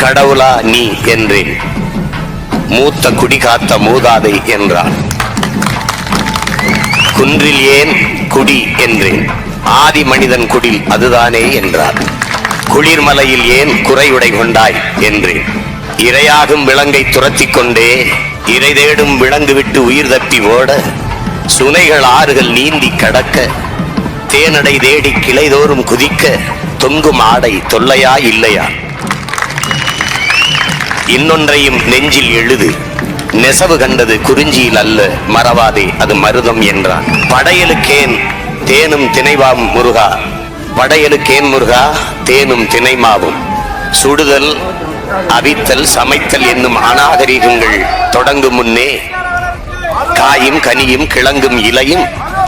கடவுளா நீ என்றேன். மூத்த குடி காத்த மூதாதை என்றான். குன்றில் ஏன் குடி என்றேன். ஆதி மனிதன் குடில் அதுதானே என்றார் குளிர்மலையில் ஏன் குறையுடை கொண்டாய் என்றேன். இரையாகும் விலங்கை துரத்திக் கொண்டே இறை தேடும் விலங்கு விட்டு உயிர் தப்பி ஓட சுனைகள் ஆறுகள் நீந்தி கடக்க தேனடை தேடி கிளைதோறும் குதிக்க தொங்கும் ஆடை தொல்லையா இல்லையா? இன்னொன்றையும் நெஞ்சில் எழுது. நெசவு கண்டது குறிஞ்சியில் அல்ல. மறவாதே அது மருதம் என்றான். படையலுக்கேன் தேனும் திணைவாம் முருகா. படையலுக்கேன் முருகா தேனும் திணைமாவும். சுடுதல் அவித்தல் சமைத்தல் என்னும் அநாகரிகங்கள் தொடங்கும் முன்னே காயும் கனியும் கிழங்கும் இலையும்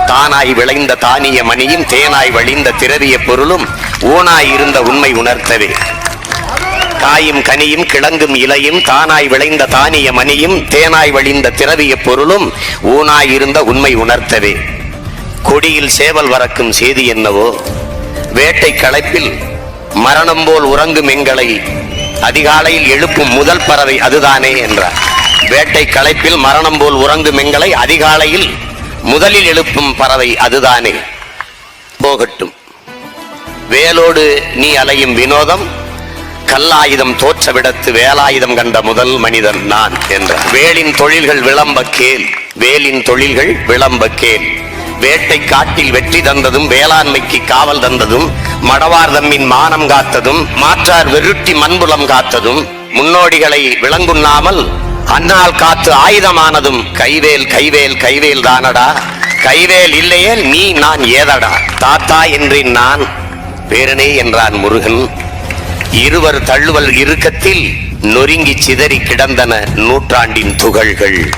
தானாய் விளைந்த தானிய மணியும் தேனாய் வழிந்த திரவிய பொருளும் ஊனாய் இருந்த உண்மை உணர்த்தவே. காயும் கனியும் கிழங்கும் இலையும் தானாய் விளைந்த தானிய மணியும் தேனாய் வழிந்த திரவிய பொருளும் ஊனாய் இருந்த உண்மை உணர்த்தவே. கொடியில் சேவல் வரக்கும் செய்தி என்னவோ? வேட்டை களைப்பில் மரணம் போல் உறங்கும் எங்களை அதிகாலையில் எழுப்பும் முதல் பறவை அதுதானே என்றார். வேட்டை களைப்பில் மரணம் போல் உறங்கும் எங்களை அதிகாலையில் முதலில் எழுப்பும் பறவை அதுதானே. போகட்டும். வேலோடு நீ அலையும் வினோதம் கல்லாயுதம் தோற்றவிடத்து வேலாயுதம் கண்ட முதல் மனிதன் நான் என்றார் வேலின் தொழில்கள் விளம்ப கேள். வேலின் தொழில்கள் விளம்ப கேள். வேட்டை காட்டில் வெற்றி தந்ததும் வேளாண்மைக்கு காவல் தந்ததும் மடவார் தம்மின் மானம் காத்ததும் மாற்றார் வெருட்டி மண்புலம் காத்ததும் முன்னோடிகளை விளங்குண்ணாமல் அன்னால் காத்து ஆயுதமானதும் கைவேல் கைவேல் கைவேல் தானடா? கைவேல் இல்லையே நீ நான் ஏதடா? தாத்தா என்றேன் நான். பேரனே என்றான் முருகன். இருவர் தள்ளுவல் இறுக்கத்தில் நொறுங்கி சிதறி கிடந்தன நூற்றாண்டின் துகள்கள்.